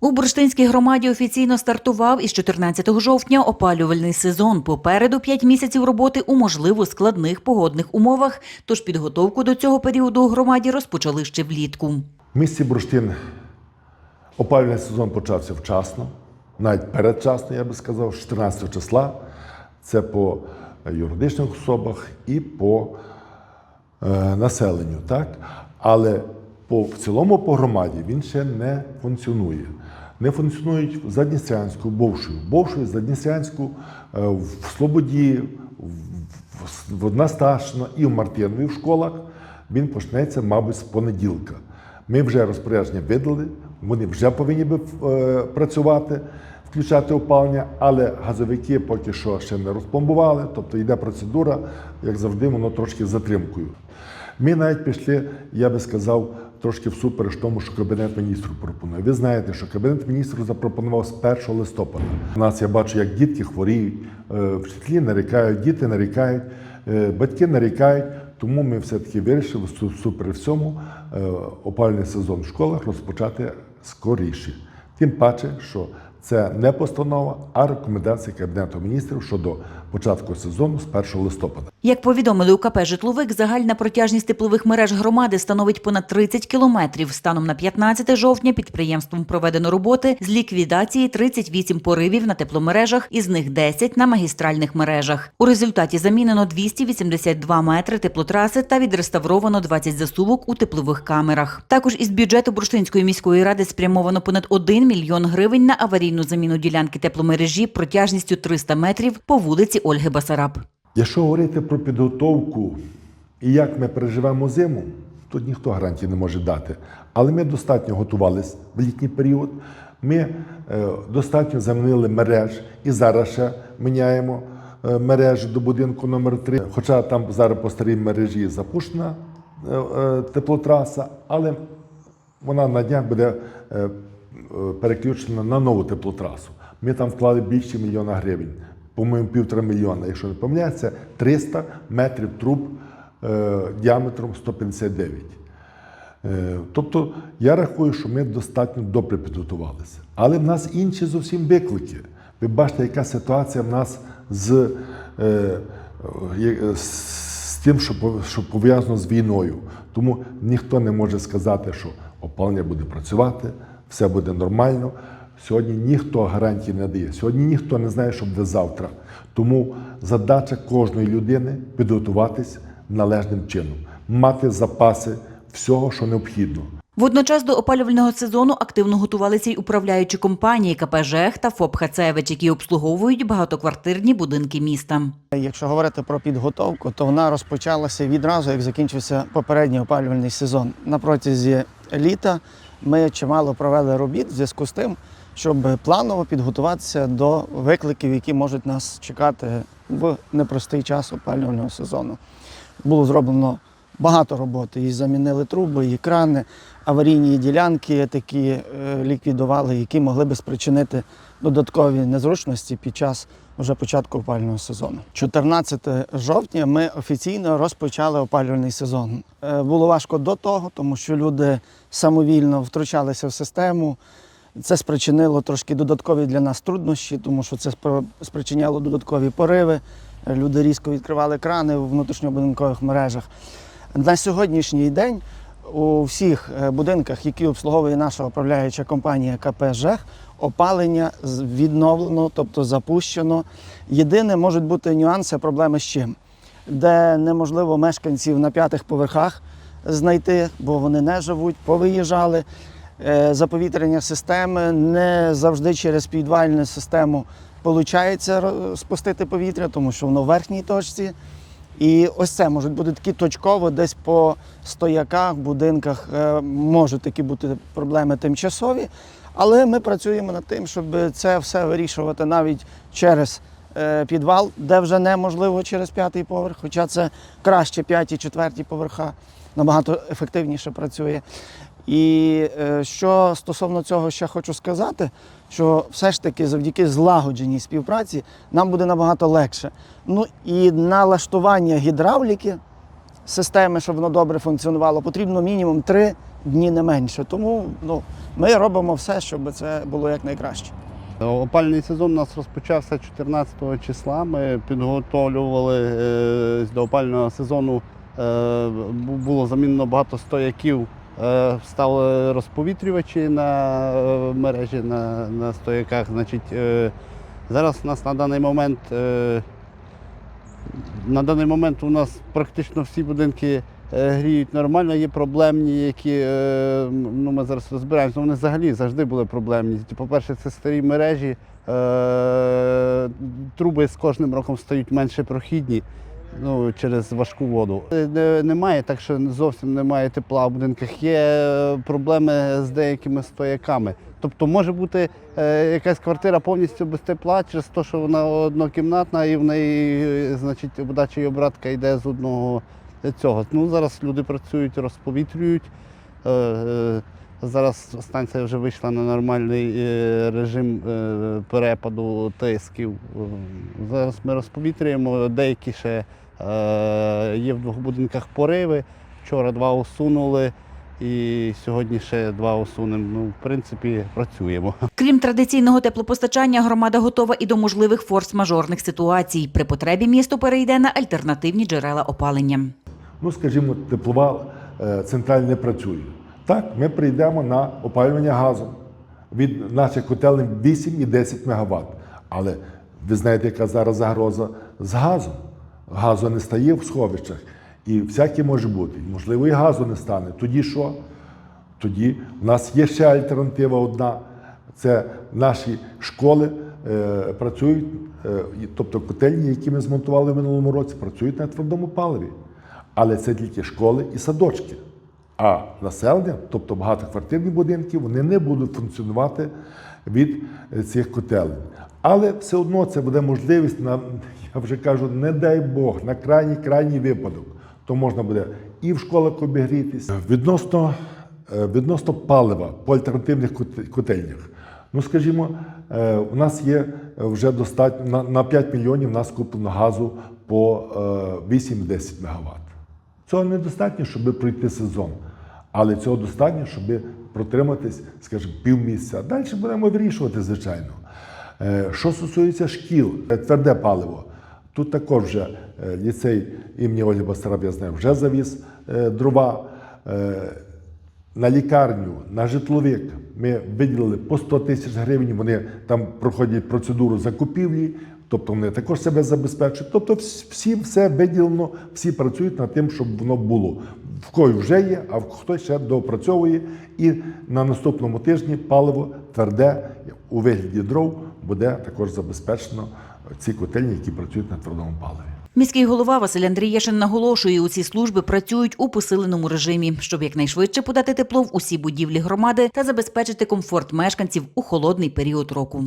У Бурштинській громаді офіційно стартував із 14 жовтня опалювальний сезон. Попереду 5 місяців роботи у можливо складних погодних умовах. Тож підготовку до цього періоду у громаді розпочали ще влітку. В місті Бурштин опалювальний сезон почався вчасно, навіть передчасно, я би сказав, 14 числа. Це по юридичних особах і по е, населенню. Так? Але по, в цілому по громаді він ще не функціонує. Не функціонують в Задністрянську, Бовшою, Бовшою, Задністрянську, е, в Слободі, в, Насташно і в Мартинові в школах. Він почнеться, мабуть, з понеділка. Ми вже розпорядження видали, вони вже повинні би е, працювати, включати опалення, але газовики поки що ще не розпломбували, тобто йде процедура, як завжди, воно трошки затримкою. Ми навіть пішли, я би сказав, трошки всупереч тому, що Кабінет міністрів пропонує. Ви знаєте, що Кабінет міністрів запропонував з 1 листопада. У нас я бачу, як дітки хворіють, е, вчителі нарікають, діти нарікають, е, батьки нарікають. Тому ми все-таки вирішили супер всьому опальний сезон в школах розпочати скоріше. Тим паче, що це не постанова, а рекомендації Кабінету міністрів щодо початку сезону з 1 листопада. Як повідомили у КП «Житловик», загальна протяжність теплових мереж громади становить понад 30 кілометрів. Станом на 15 жовтня підприємством проведено роботи з ліквідації 38 поривів на тепломережах, із них 10 на магістральних мережах. У результаті замінено 282 метри теплотраси та відреставровано 20 засувок у теплових камерах. Також із бюджету Бурштинської міської ради спрямовано понад 1 мільйон гривень на аварійну заміну ділянки тепломережі протяжністю 300 метрів по вулиці Ольги Басараб. Якщо говорити про підготовку і як ми переживемо зиму, тут ніхто гарантії не може дати. Але ми достатньо готувалися в літній період. Ми е, достатньо замінили мереж і зараз ще міняємо е, мережі до будинку номер 3 Хоча там зараз по старій мережі запущена е, теплотраса, але вона на днях буде переключена на нову теплотрасу. Ми там вклали більше мільйона гривень, по-моєму, півтора мільйона, якщо не помиляється, 300 метрів труб е, діаметром 159. Е, Тобто я рахую, що ми достатньо добре підготувалися. Але в нас інші зовсім виклики. Ви бачите, яка ситуація в нас з, е, е, з тим, що пов'язано з війною. Тому ніхто не може сказати, що опалення буде працювати, все буде нормально. Сьогодні ніхто гарантій не дає. Сьогодні ніхто не знає, що буде завтра. Тому задача кожної людини підготуватись належним чином, мати запаси всього, що необхідно. Водночас до опалювального сезону активно готувалися й управляючі компанії КП «ЖЕХ» та ФОП «Хацевич», які обслуговують багатоквартирні будинки міста. Якщо говорити про підготовку, то вона розпочалася відразу, як закінчився попередній опалювальний сезон. На протязі літа ми чимало провели робіт в зв'язку з тим, щоб планово підготуватися до викликів, які можуть нас чекати в непростий час опалювального сезону. Було зроблено багато роботи. І замінили труби, і крани, аварійні ділянки такі е, ліквідували, які могли би спричинити додаткові незручності під час вже початку опалювального сезону. 14 жовтня ми офіційно розпочали опалювальний сезон. Е, Було важко до того, тому що люди самовільно втручалися в систему. Це спричинило трошки додаткові для нас труднощі, тому що це спричиняло додаткові пориви. Люди різко відкривали крани в внутрішньобудинкових мережах. На сьогоднішній день у всіх е, будинках, які обслуговує наша управляюча компанія КП «ЖЕХ», опалення відновлено, тобто запущено. Єдине можуть бути нюанси, проблеми з чим, де неможливо мешканців на п'ятих поверхах знайти, бо вони не живуть, повиїжджали. Е, Заповітрення системи не завжди через підвальну систему виходить спустити повітря, тому що воно в верхній точці. І ось це можуть бути такі точково, десь по стояках, будинках е, можуть такі бути проблеми тимчасові. Але ми працюємо над тим, щоб це все вирішувати навіть через е, підвал, де вже неможливо через п'ятий поверх, хоча це краще п'яті, четверті поверха, набагато ефективніше працює. І е, що стосовно цього ще хочу сказати, що все ж таки завдяки злагодженій співпраці нам буде набагато легше. Ну і налаштування гідравліки системи, щоб воно добре функціонувало, потрібно мінімум три дні не менше. Тому ну, ми робимо все, щоб це було якнайкраще. Опальний сезон у нас розпочався 14 числа. Ми підготовлювали е, до опального сезону. е, Було замінено багато стояків. Е, Стали розповітрювачі на е, мережі на, на стояках. Значить, е, зараз у нас на даний момент е, на даний момент у нас практично всі будинки е, гріють нормально, є проблемні, які е, ну, ми зараз розбираємося. Вони взагалі завжди були проблемні. По-перше, це старі мережі, е, труби з кожним роком стають менше прохідні. Ну, через важку воду. Е, Немає так, що зовсім немає тепла в будинках. Є е, проблеми з деякими стояками. Тобто може бути е, якась квартира повністю без тепла через те, що вона однокімнатна і в неї, значить, подача і обратка йде з одного цього. Ну, зараз люди працюють, розповітрюють. Зараз станція вже вийшла на нормальний е, режим е, перепаду тисків. Зараз ми розповітрюємо, деякі ще е, є в двох будинках пориви. Вчора два усунули і сьогодні ще два усунемо. Ну, в принципі, працюємо. Крім традиційного теплопостачання, громада готова і до можливих форс-мажорних ситуацій. При потребі місто перейде на альтернативні джерела опалення. Ну, скажімо, теплова е, центральна не працює. Так, ми прийдемо на опалювання газом. Від наших котелень 8 і 10 МВт. Але ви знаєте, яка зараз загроза з газом. Газу не стає в сховищах. І всяке може бути. Можливо, і газу не стане. Тоді що? Тоді в нас є ще альтернатива одна. Це наші школи е, працюють, е, тобто котельні, які ми змонтували в минулому році, працюють на твердому паливі. Але це тільки школи і садочки. А населення, тобто багатоквартирні будинки, вони не будуть функціонувати від е, цих котелень. Але все одно це буде можливість на, я вже кажу, не дай Бог, на крайній крайній випадок. То можна буде і в школах обігрітись. Відносно, е, відносно палива по альтернативних котельнях. Ну, скажімо, е, у нас є вже достатньо на, на 5 мільйонів у нас куплено газу по е, 8-10 МВт. Цього недостатньо, щоб пройти сезон. Але цього достатньо, щоб протриматись, скажімо, півмісяця. Далі будемо вирішувати, звичайно. Е, Що стосується шкіл, е, тверде паливо. Тут також вже е, ліцей імені Ольги Басараб, я знаю, вже завіз дрова. На лікарню, на житловик ми виділили по 100 тисяч гривень. Вони там проходять процедуру закупівлі, тобто вони також себе забезпечують. Тобто, вс- всім все виділено, всі працюють над тим, щоб воно було. В кої вже є, а в хтось ще доопрацьовує. І на наступному тижні паливо тверде у вигляді дров буде також забезпечено ці котельні, які працюють на твердому паливі. Міський голова Василь Андрієшин наголошує, у ці служби працюють у посиленому режимі, щоб якнайшвидше подати тепло в усі будівлі громади та забезпечити комфорт мешканців у холодний період року.